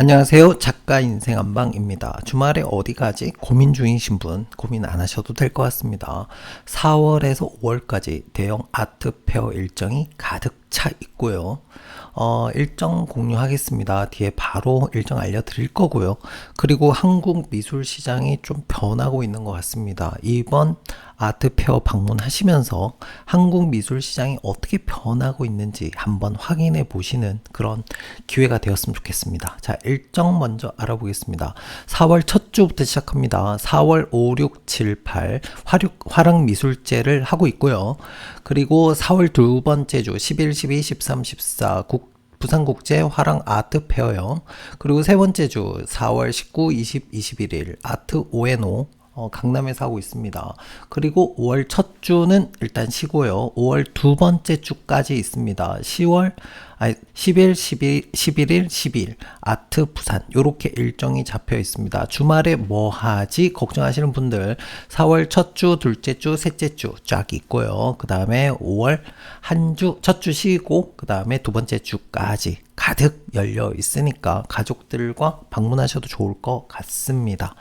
안녕하세요. 작가 인생 한방입니다. 주말에 어디 가지? 고민 중이신 분 고민 안 하셔도 될 것 같습니다. 4월에서 5월까지 대형 아트 페어 일정이 가득 차 있고요. 어, 일정 공유하겠습니다. 뒤에 바로 일정 알려드릴 거고요. 그리고 한국 미술 시장이 좀 변하고 있는 것 같습니다. 이번 아트 페어 방문하시면서 한국 미술 시장이 어떻게 변하고 있는지 한번 확인해 보시는 그런 기회가 되었으면 좋겠습니다. 자, 일정 먼저 알아보겠습니다. 4월 첫 주부터 시작합니다. 4월 5, 6, 7, 8 화륙, 화랑 미술제를 하고 있고요. 그리고 4월 두 번째 주 11, 12, 13, 14 국, 부산국제 화랑 아트 페어요. 그리고 세 번째 주 4월 19, 20, 21일 아트 오에노 어, 강남에서 하고 있습니다. 그리고 5월 첫 주는 일단 쉬고요. 5월 두 번째 주까지 있습니다. 10월 아니 10일, 12, 11일, 12일 아트 부산 요렇게 일정이 잡혀 있습니다. 주말에 뭐 하지 걱정하시는 분들 4월 첫 주, 둘째 주, 셋째 주 쫙 있고요. 그 다음에 5월 한 주, 첫 주 쉬고 그 다음에 두 번째 주까지 가득 열려 있으니까 가족들과 방문하셔도 좋을 것 같습니다.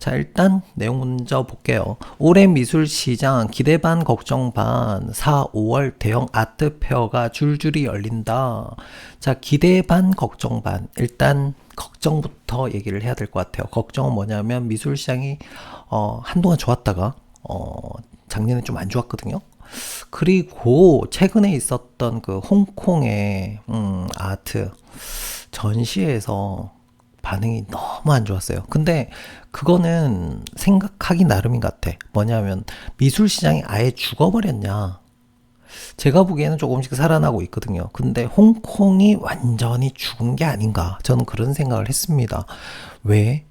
자, 일단 내용 먼저 볼게요. 올해 미술 시장 기대 반 걱정 반 4, 5월 대형 아트 페어가 줄줄이 열린다. 자, 기대 반 걱정 반. 일단 걱정부터 얘기를 해야 될 것 같아요. 걱정은 뭐냐면 미술 시장이 어, 한동안 좋았다가 어, 작년에 좀 안 좋았거든요. 그리고 최근에 있었던 그 홍콩의 음, 아트 전시에서 반응이 너무 안 좋았어요. 근데 그거는 생각하기 나름인 것 같아. 뭐냐면 미술 시장이 아예 죽어버렸냐. 제가 보기에는 조금씩 살아나고 있거든요. 근데 홍콩이 완전히 죽은 게 아닌가. 저는 그런 생각을 했습니다. 왜?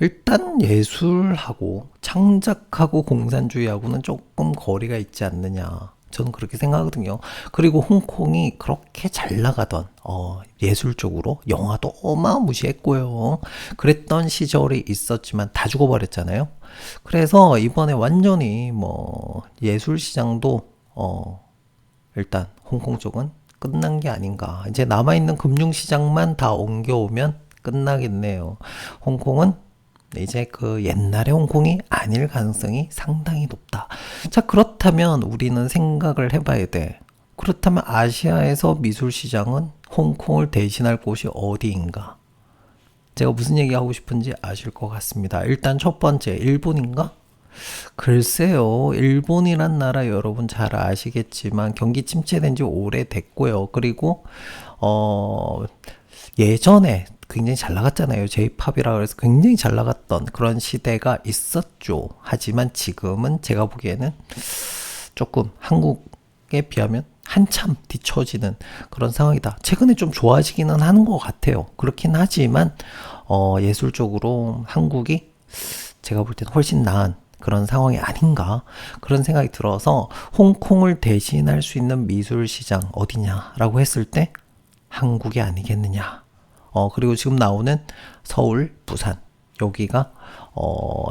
일단 예술하고 창작하고 공산주의하고는 조금 거리가 있지 않느냐. 저는 그렇게 생각하거든요. 그리고 홍콩이 그렇게 잘 나가던 어, 예술적으로 영화도 어마무시했고요. 그랬던 시절이 있었지만 다 죽어버렸잖아요. 그래서 이번에 완전히 뭐 예술 시장도 어, 일단 홍콩 쪽은 끝난 게 아닌가. 이제 남아있는 금융시장만 다 옮겨오면 끝나겠네요. 홍콩은 이제 그 옛날의 홍콩이 아닐 가능성이 상당히 높다. 자, 그렇다면 우리는 생각을 해봐야 돼. 그렇다면 아시아에서 미술 시장은 홍콩을 대신할 곳이 어디인가? 제가 무슨 얘기 하고 싶은지 아실 것 같습니다. 일단 첫 번째, 일본인가? 글쎄요, 일본이란 나라 여러분 잘 아시겠지만 경기 침체된 지 오래됐고요. 그리고, 어, 예전에 굉장히 잘 나갔잖아요. J-팝이라 그래서 굉장히 잘 나갔던 그런 시대가 있었죠. 하지만 지금은 제가 보기에는 조금 한국에 비하면 한참 뒤처지는 그런 상황이다. 최근에 좀 좋아지기는 하는 것 같아요. 그렇긴 하지만 어, 예술적으로 한국이 제가 볼 때는 훨씬 나은 그런 상황이 아닌가 그런 생각이 들어서 홍콩을 대신할 수 있는 미술 시장 어디냐라고 했을 때 한국이 아니겠느냐 어, 그리고 지금 나오는 서울, 부산, 여기가, 어,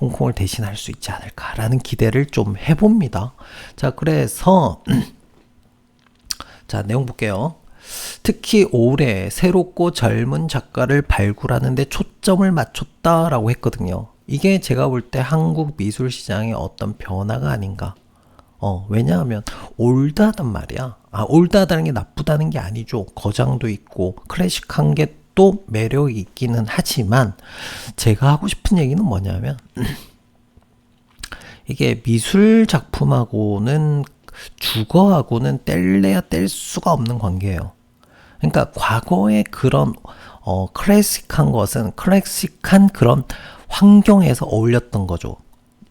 홍콩을 대신할 수 있지 않을까라는 기대를 좀 해봅니다. 자, 그래서, 자, 내용 볼게요. 특히 올해 새롭고 젊은 작가를 발굴하는데 초점을 맞췄다라고 했거든요. 이게 제가 볼 때 한국 미술 시장의 어떤 변화가 아닌가. 어, 왜냐하면 올드하단 말이야. 아, 올드하다는 게 나쁘다는 게 아니죠. 거장도 있고 클래식한 게 또 매력이 있기는 하지만 제가 하고 싶은 얘기는 뭐냐면 이게 미술 작품하고는 주거하고는 뗄래야 뗄 수가 없는 관계예요. 그러니까 과거의 그런 어 클래식한 것은 클래식한 그런 환경에서 어울렸던 거죠.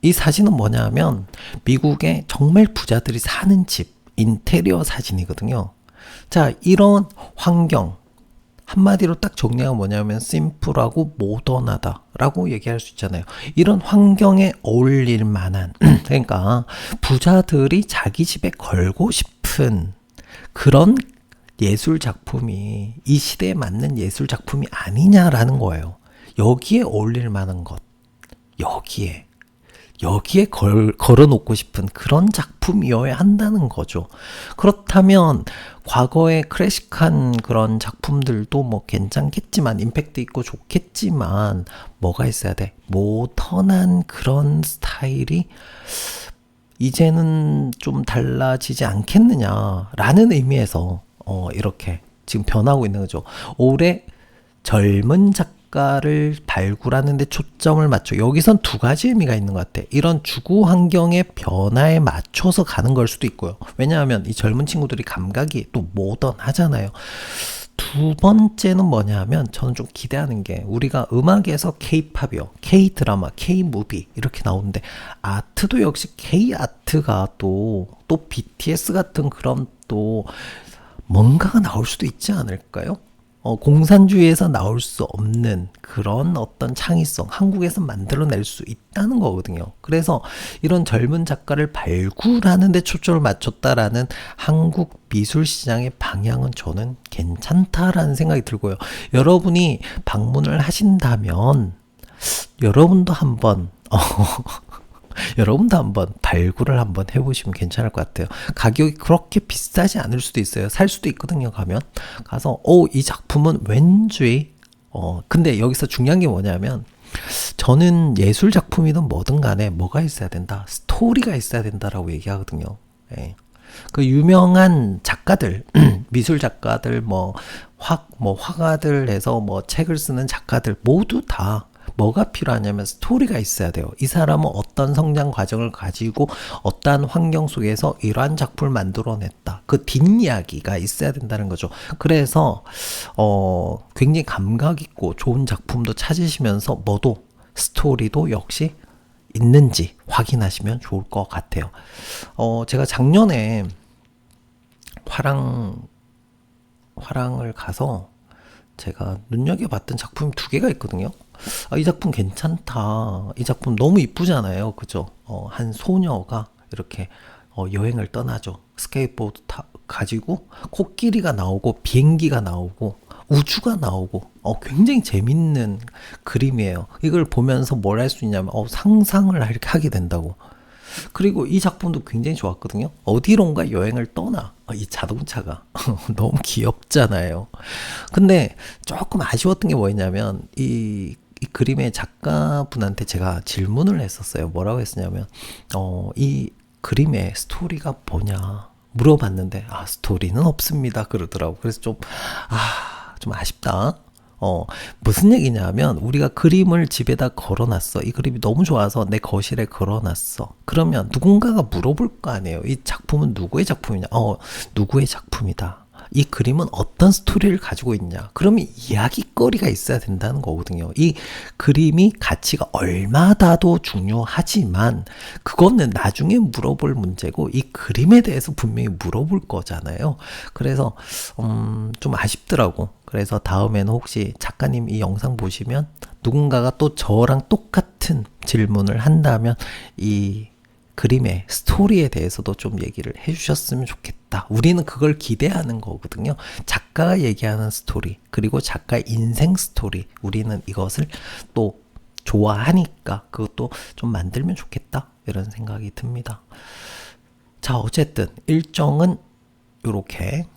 이 사진은 뭐냐면 미국의 정말 부자들이 사는 집 인테리어 사진이거든요. 자, 이런 환경 한마디로 딱 정리하면 뭐냐면 심플하고 모던하다라고 얘기할 수 있잖아요. 이런 환경에 어울릴 만한 그러니까 부자들이 자기 집에 걸고 싶은 그런 예술 작품이 이 시대에 맞는 예술 작품이 아니냐라는 거예요. 여기에 어울릴 만한 것. 여기에 여기에 걸, 걸어놓고 싶은 그런 작품이어야 한다는 거죠. 그렇다면 과거의 클래식한 그런 작품들도 뭐 괜찮겠지만 임팩트 있고 좋겠지만 뭐가 있어야 돼? 모던한 그런 스타일이 이제는 좀 달라지지 않겠느냐라는 의미에서 어 이렇게 지금 변하고 있는 거죠. 올해 젊은 작 가를 발굴하는 데 초점을 맞춰 여기선 두 가지 의미가 있는 것 같아. 이런 주구 환경의 변화에 맞춰서 가는 걸 수도 있고요. 왜냐하면 이 젊은 친구들이 감각이 또 모던하잖아요. 두 번째는 뭐냐 하면 저는 좀 기대하는 게 우리가 음악에서 K-팝이요. K-드라마, K-무비 이렇게 나오는데 아트도 역시 K-아트가 또 또 BTS 같은 그런 또 뭔가가 나올 수도 있지 않을까요? 어, 공산주의에서 나올 수 없는 그런 어떤 창의성, 한국에서 만들어낼 수 있다는 거거든요. 그래서 이런 젊은 작가를 발굴하는 데 초점을 맞췄다라는 한국 미술 시장의 방향은 저는 괜찮다라는 생각이 들고요. 여러분이 방문을 하신다면 여러분도 한번 어, 여러분도 한번 발굴을 한번 해보시면 괜찮을 것 같아요. 가격이 그렇게 비싸지 않을 수도 있어요. 살 수도 있거든요. 가면 가서 오 이 작품은 왠지 어 근데 여기서 중요한 게 뭐냐면 저는 예술 작품이든 뭐든 간에 뭐가 있어야 된다. 스토리가 있어야 된다라고 얘기하거든요. 예. 그 유명한 작가들, 미술 작가들, 뭐, 화, 뭐, 화가들 해서 뭐, 책을 쓰는 작가들 모두 다 뭐가 필요하냐면 스토리가 있어야 돼요. 이 사람은 어떤 성장 과정을 가지고 어떠한 환경 속에서 이러한 작품을 만들어냈다. 그 뒷이야기가 있어야 된다는 거죠. 그래서 어 굉장히 감각 있고 좋은 작품도 찾으시면서 뭐도 스토리도 역시 있는지 확인하시면 좋을 것 같아요. 어 제가 작년에 화랑 화랑을 가서 제가 눈여겨봤던 작품이 두 개가 있거든요. 아, 이 작품 괜찮다. 이 작품 너무 이쁘잖아요. 그죠? 어, 한 소녀가 이렇게 어, 여행을 떠나죠. 스케이트보드 타, 가지고 코끼리가 나오고 비행기가 나오고 우주가 나오고 어, 굉장히 재밌는 그림이에요. 이걸 보면서 뭘 할 수 있냐면 어, 상상을 이렇게 하게 된다고. 그리고 이 작품도 굉장히 좋았거든요. 어디론가 여행을 떠나. 어, 이 자동차가 너무 귀엽잖아요. 근데 조금 아쉬웠던 게 뭐였냐면 이, 이 그림의 작가분한테 제가 질문을 했었어요. 뭐라고 했었냐면 어, 이 그림의 스토리가 뭐냐 물어봤는데 아 스토리는 없습니다 그러더라고. 그래서 좀 아, 좀 아쉽다. 어, 무슨 얘기냐면, 우리가 그림을 집에다 걸어놨어. 이 그림이 너무 좋아서 내 거실에 걸어놨어. 그러면 누군가가 물어볼 거 아니에요. 이 작품은 누구의 작품이냐? 어, 누구의 작품이다. 이 그림은 어떤 스토리를 가지고 있냐. 그러면 이야기거리가 있어야 된다는 거거든요. 이 그림이 가치가 얼마다도 중요하지만 그거는 나중에 물어볼 문제고 이 그림에 대해서 분명히 물어볼 거잖아요. 그래서 음, 좀 아쉽더라고. 그래서 다음에는 혹시 작가님 이 영상 보시면 누군가가 또 저랑 똑같은 질문을 한다면 이 그림의 스토리에 대해서도 좀 얘기를 해주셨으면 좋겠다. 우리는 그걸 기대하는 거거든요. 작가가 얘기하는 스토리, 그리고 작가의 인생 스토리. 우리는 이것을 또 좋아하니까 그것도 좀 만들면 좋겠다. 이런 생각이 듭니다. 자, 어쨌든 일정은 이렇게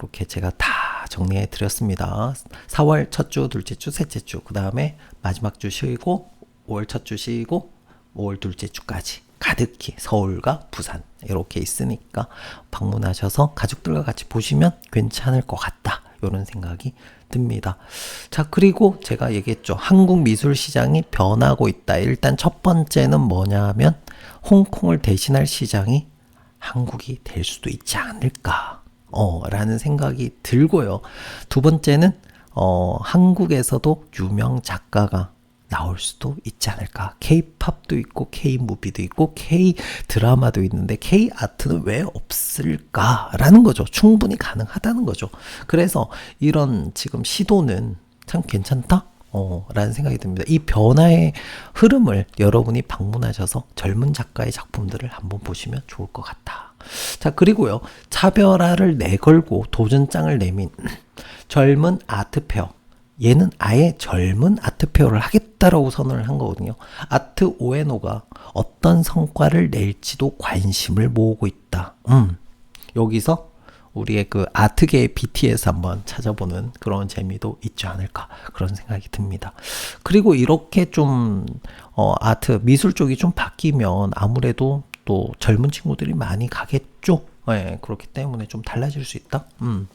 이렇게 제가 다 정리해 드렸습니다. 4월 첫 주, 둘째 주, 셋째 주, 그 다음에 마지막 주 쉬고 5월 첫 주 쉬고 5월 둘째 주까지 가득히 서울과 부산 이렇게 있으니까 방문하셔서 가족들과 같이 보시면 괜찮을 것 같다. 이런 생각이 듭니다. 자, 그리고 제가 얘기했죠. 한국 미술 시장이 변하고 있다. 일단 첫 번째는 뭐냐면 홍콩을 대신할 시장이 한국이 될 수도 있지 않을까. 어, 라는 생각이 들고요. 두 번째는 어, 한국에서도 유명 작가가 나올 수도 있지 않을까. K-팝도 있고 K-무비도 있고 K-드라마도 있는데 K-아트는 왜 없을까라는 거죠. 충분히 가능하다는 거죠. 그래서 이런 지금 시도는 참 괜찮다? 어, 라는 생각이 듭니다. 이 변화의 흐름을 여러분이 방문하셔서 젊은 작가의 작품들을 한번 보시면 좋을 것 같다. 자, 그리고요. 차별화를 내걸고 도전장을 내민 젊은 아트페어. 얘는 아예 젊은 아트페어를 하겠다. 있다라고 선언을 한 거거든요. 아트 오에노가 어떤 성과를 낼지도 관심을 모으고 있다. 음. 여기서 우리의 그 아트계의 BTS 한번 찾아보는 그런 재미도 있지 않을까 그런 생각이 듭니다. 그리고 이렇게 좀 어, 아트 미술 쪽이 좀 바뀌면 아무래도 또 젊은 친구들이 많이 가겠죠. 네, 그렇기 때문에 좀 달라질 수 있다. 음.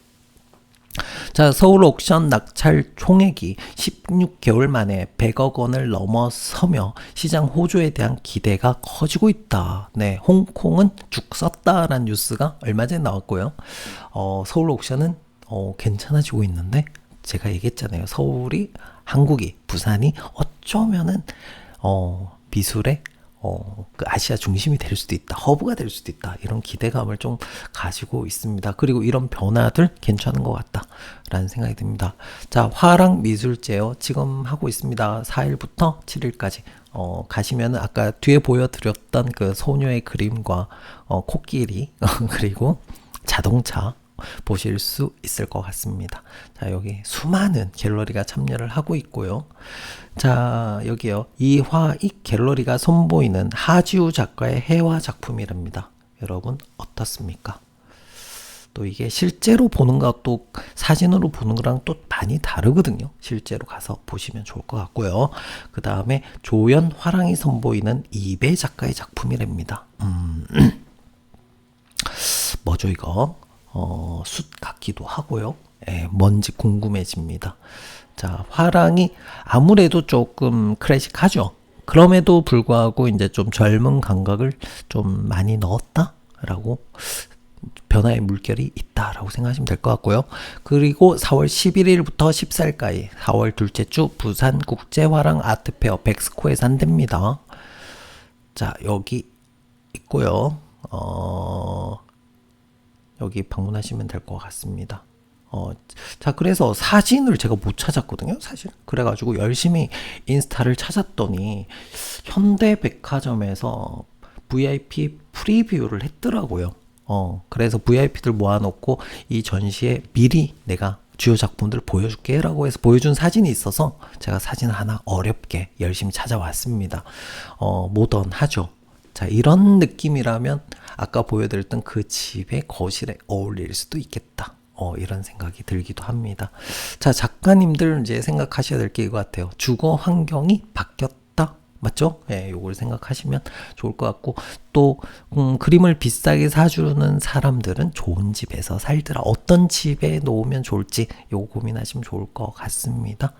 자, 서울 옥션 낙찰 총액이 16개월 만에 100억 원을 넘어서며 시장 호조에 대한 기대가 커지고 있다. 네, 홍콩은 죽 썼다라는 뉴스가 얼마 전에 나왔고요. 어, 서울 옥션은 어, 괜찮아지고 있는데 제가 얘기했잖아요. 서울이 한국이 부산이 어쩌면은 어, 미술의 어, 그 아시아 중심이 될 수도 있다. 허브가 될 수도 있다. 이런 기대감을 좀 가지고 있습니다. 그리고 이런 변화들 괜찮은 것 같다. 라는 생각이 듭니다. 자, 화랑 미술제요. 지금 하고 있습니다. 4일부터 7일까지. 어, 가시면 아까 뒤에 보여드렸던 그 소녀의 그림과 어, 코끼리, 그리고 자동차, 보실 수 있을 것 같습니다. 자, 여기 수많은 갤러리가 참여를 하고 있고요. 자, 여기요. 이화 이 갤러리가 선보이는 하지우 작가의 해화 작품이랍니다. 여러분 어떻습니까? 또 이게 실제로 보는 것도 사진으로 보는 거랑 또 많이 다르거든요. 실제로 가서 보시면 좋을 것 같고요. 그 다음에 조연 화랑이 선보이는 이배 작가의 작품이랍니다. 음. 뭐죠 이거? 어, 숯 같기도 하고요. 예, 뭔지 궁금해집니다. 자, 화랑이 아무래도 조금 클래식하죠. 그럼에도 불구하고 이제 좀 젊은 감각을 좀 많이 넣었다라고 변화의 물결이 있다라고 생각하시면 될 것 같고요. 그리고 4월 11일부터 14일까지 4월 둘째 주 부산 국제화랑 아트페어 백스코에서 한답니다. 자, 여기 있고요. 어, 여기 방문하시면 될 것 같습니다. 어, 자, 그래서 사진을 제가 못 찾았거든요, 사실. 그래가지고 열심히 인스타를 찾았더니, 현대백화점에서 VIP 프리뷰를 했더라고요. 어, 그래서 VIP들 모아놓고 이 전시에 미리 내가 주요 작품들 보여줄게 라고 해서 보여준 사진이 있어서 제가 사진 하나 어렵게 열심히 찾아왔습니다. 어, 모던하죠. 자, 이런 느낌이라면 아까 보여드렸던 그 집의 거실에 어울릴 수도 있겠다. 어, 이런 생각이 들기도 합니다. 자, 작가님들 이제 생각하셔야 될 게 이거 같아요. 주거 환경이 바뀌었다. 맞죠? 예, 네, 요걸 생각하시면 좋을 것 같고, 또, 음, 그림을 비싸게 사주는 사람들은 좋은 집에서 살더라. 어떤 집에 놓으면 좋을지, 요거 고민하시면 좋을 것 같습니다.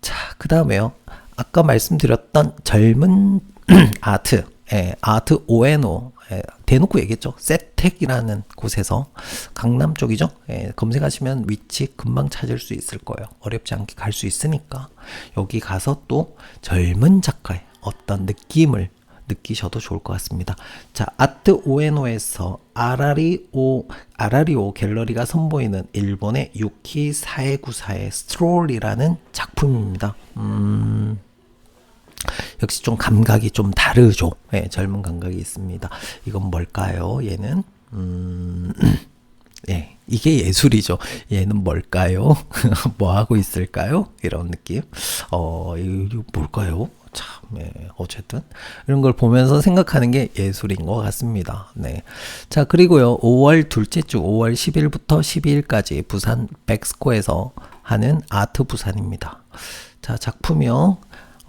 자, 그 다음에요. 아까 말씀드렸던 젊은 아트, 예, 아트 오에노 예, 대놓고 얘기했죠. 세택이라는 곳에서 강남 쪽이죠. 예, 검색하시면 위치 금방 찾을 수 있을 거예요. 어렵지 않게 갈 수 있으니까 여기 가서 또 젊은 작가의 어떤 느낌을 느끼셔도 좋을 것 같습니다. 자, 아트 오에노에서 아라리오 아라리오 갤러리가 선보이는 일본의 유키 사에구사의 스트롤이라는 작품입니다. 음. 역시 좀 감각이 좀 다르죠. 네, 젊은 감각이 있습니다. 이건 뭘까요? 얘는 음, 예, 이게 예술이죠. 얘는 뭘까요? 뭐 하고 있을까요? 이런 느낌. 어, 이거 뭘까요? 참, 예, 어쨌든 이런 걸 보면서 생각하는 게 예술인 것 같습니다. 네. 자, 그리고요, 5월 둘째 주 5월 10일부터 12일까지 부산 백스코에서 하는 아트 부산입니다. 자, 작품이요.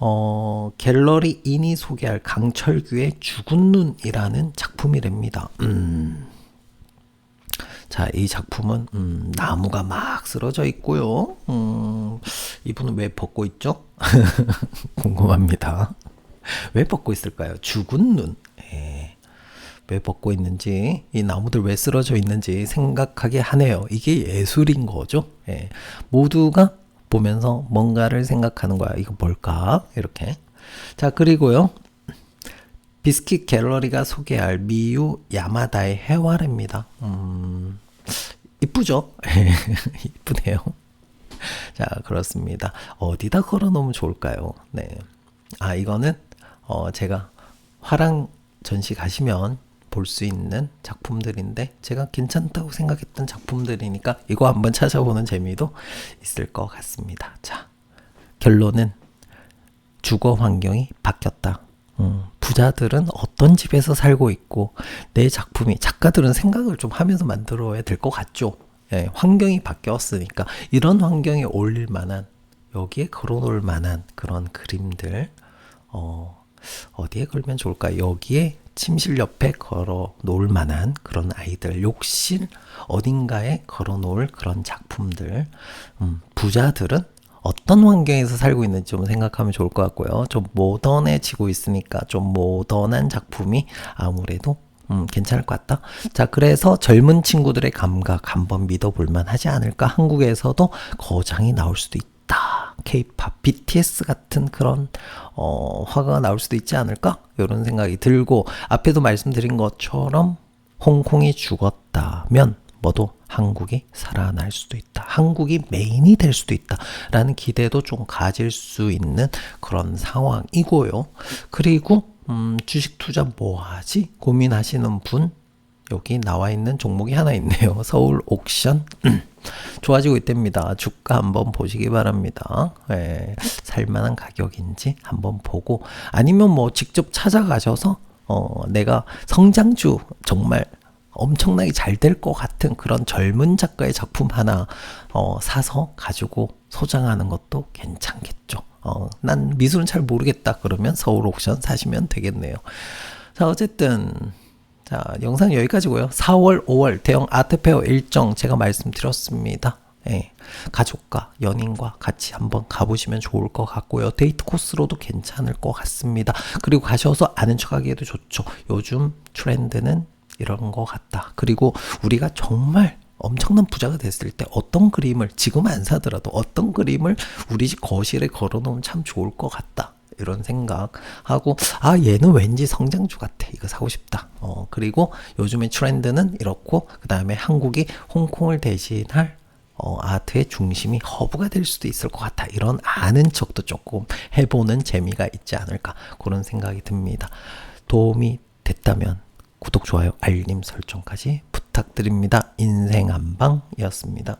어, 갤러리 인이 소개할 강철규의 죽은 눈이라는 작품이랍니다. 음. 자, 이 작품은 음, 나무가 막 쓰러져 있고요. 음, 이분은 왜 벗고 있죠? 궁금합니다. 왜 벗고 있을까요? 죽은 눈. 예. 왜 벗고 있는지, 이 나무들 왜 쓰러져 있는지 생각하게 하네요. 이게 예술인 거죠. 예. 모두가 보면서 뭔가를 생각하는 거야. 이거 뭘까? 이렇게. 자, 그리고요. 비스킷 갤러리가 소개할 미유 야마다의 해와입니다. 음, 이쁘죠? 이쁘네요. 자, 그렇습니다. 어디다 걸어 놓으면 좋을까요? 네. 아, 이거는, 어, 제가 화랑 전시 가시면 볼 수 있는 작품들인데 제가 괜찮다고 생각했던 작품들이니까 이거 한번 찾아보는 재미도 있을 것 같습니다. 자, 결론은 주거 환경이 바뀌었다. 음, 부자들은 어떤 집에서 살고 있고 내 작품이 작가들은 생각을 좀 하면서 만들어야 될 것 같죠. 예, 환경이 바뀌었으니까 이런 환경에 어울릴 만한 여기에 걸어놓을 만한 그런 그림들 어, 어디에 걸면 좋을까? 여기에 침실 옆에 걸어 놓을 만한 그런 아이들, 욕실 어딘가에 걸어 놓을 그런 작품들. 음, 부자들은 어떤 환경에서 살고 있는지 좀 생각하면 좋을 것 같고요. 좀 모던해지고 있으니까 좀 모던한 작품이 아무래도 음, 괜찮을 것 같다. 자, 그래서 젊은 친구들의 감각 한번 믿어볼만 하지 않을까? 한국에서도 거장이 나올 수도 있다. K-팝, BTS 같은 그런 어, 화가가 나올 수도 있지 않을까? 이런 생각이 들고 앞에도 말씀드린 것처럼 홍콩이 죽었다면 뭐도 한국이 살아날 수도 있다. 한국이 메인이 될 수도 있다. 라는 기대도 좀 가질 수 있는 그런 상황이고요. 그리고 음, 주식 투자 뭐 하지? 고민하시는 분 여기 나와 있는 종목이 하나 있네요. 서울 옥션 좋아지고 있답니다. 주가 한번 보시기 바랍니다. 예, 살만한 가격인지 한번 보고 아니면 뭐 직접 찾아가셔서 어, 내가 성장주 정말 엄청나게 잘 될 것 같은 그런 젊은 작가의 작품 하나 어, 사서 가지고 소장하는 것도 괜찮겠죠. 어, 난 미술은 잘 모르겠다 그러면 서울 옥션 사시면 되겠네요. 자 어쨌든 자 영상 여기까지고요. 4월 5월 대형 아트페어 일정 제가 말씀드렸습니다. 예, 가족과 연인과 같이 한번 가보시면 좋을 것 같고요. 데이트 코스로도 괜찮을 것 같습니다. 그리고 가셔서 아는 척하기에도 좋죠. 요즘 트렌드는 이런 것 같다. 그리고 우리가 정말 엄청난 부자가 됐을 때 어떤 그림을 지금 안 사더라도 어떤 그림을 우리 집 거실에 걸어놓으면 참 좋을 것 같다. 이런 생각하고 아 얘는 왠지 성장주 같아 이거 사고 싶다 어 그리고 요즘의 트렌드는 이렇고 그 다음에 한국이 홍콩을 대신할 어, 아트의 중심이 허브가 될 수도 있을 것 같아. 이런 아는 척도 조금 해보는 재미가 있지 않을까. 그런 생각이 듭니다. 도움이 됐다면 구독, 좋아요, 알림 설정까지 부탁드립니다. 인생 한방이었습니다.